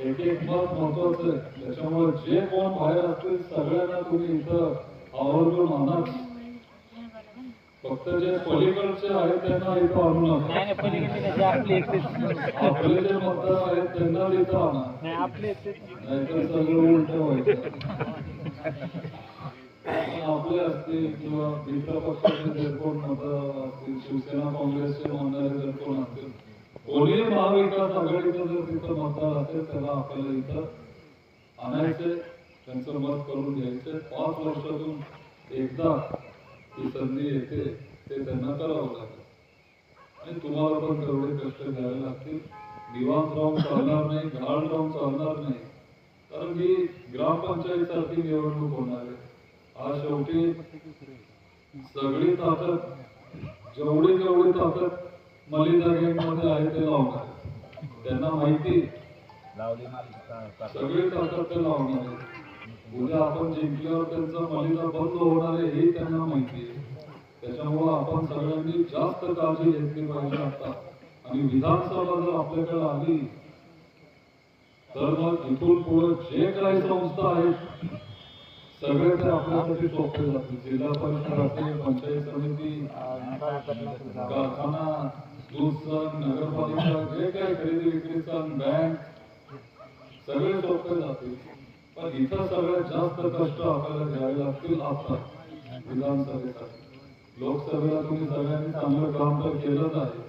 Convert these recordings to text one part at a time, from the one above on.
एक एक मत महत्वाचं आहे त्याच्यामुळे जे कोण बाहेर असतील सगळ्यांना तुम्ही इथं आवर्जून आणा. फक्त जे पलीकडचे आहेत त्यांना इथं आणू नका. आपले जे मतदार आहेत त्यांना इथं आणा. नाहीतर सगळं उलट व्हायचं आपले असतील किंवा मित्र पक्षाचे जे कोण मतदार असतील शिवसेना काँग्रेसचे म्हणणारे जर कोण असतील कोणीही महाविकास आघाडीचं जर तिथं मतदार असेल त्याला आपल्याला इथं आणायचे त्यांचं मत करून घ्यायचे पाच वर्षातून एकदा ही संधी येते ते त्यांना करावं लागेल. आणि तुम्हाला पण तेवढे कष्ट घ्यावे लागतील. निवांत राहून चालणार नाही घाण राहून चालणार नाही. कारण ही ग्रामपंचायतीसारखी निवडणूक होणार आहे. आज शेवटी सगळी ताकद जेवढी जेवढी ताकद मलिदा मध्ये आहे ते लावणार. त्यांना माहिती सगळी ताकद ते लावणार. उद्या आपण जिंकल्यावर त्यांचा मलिदा बंद होणार आहे हे त्यांना माहिती आहे. त्याच्यामुळं आपण सगळ्यांनी जास्त काळजी घेतली पाहिजे आता. आणि विधानसभा जर आपल्याकडे आली तर मग इथून पुढे जे काही संस्था आहेत सगळे ते आपल्यासाठी सोपे जातील. जिल्हा परिषद असेल पंचायत समिती कारखाना दूध संघ नगरपालिका जे काही खरेदी विक्री सण बँक सगळे सोपे जातील. पण इथं सगळ्यात जास्त कष्ट आपल्याला घ्यावे लागतील आता विधानसभेसाठी. लोकसभेला तुम्ही सगळ्यांनी चांगलं काम तर केलंच आहे.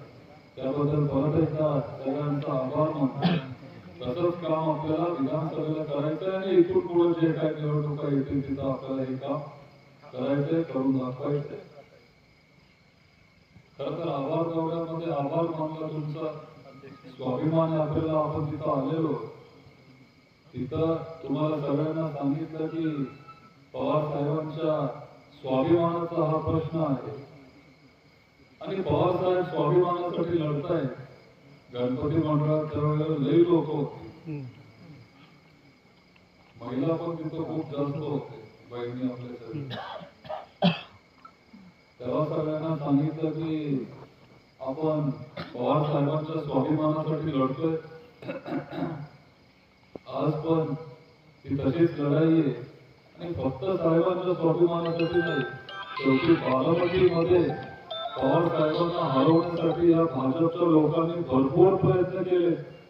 त्याबद्दल परत एकदा सगळ्यांचा आभार मानतो. तसंच काम आपल्याला विधानसभेला करायचं आहे आणि इथून पुढे जे काही निवडणुका येतील तिथं आपल्याला हे काम करायचंय करून दाखवायचंय. खर तर आभार दौऱ्यामध्ये आभार मानला तुमचा. स्वाभिमान यात्रेला आपण तिथं आलेलो तिथं तुम्हाला सगळ्यांना सांगितलं की पवार साहेबांच्या स्वाभिमानाचा हा प्रश्न आहे. आणि पवार साहेब स्वाभिमानासाठी लढताय गणपती मंडळात त्यावेळेला लई लोक होते. महिला पण तिथं खूप जास्त होते. बहिणी आपल्या सांगितलं की आपण पवार साहेबांच्या स्वाभिमानासाठी लढतोय. आज पण ती तशीच लढाई आहे. आणि फक्त साहेबांच्या स्वाभिमानासाठी नाही शेवटी बारामतीमध्ये पवार साहेबांना हरवण्यासाठी या भाजपच्या लोकांनी भरपूर प्रयत्न केले.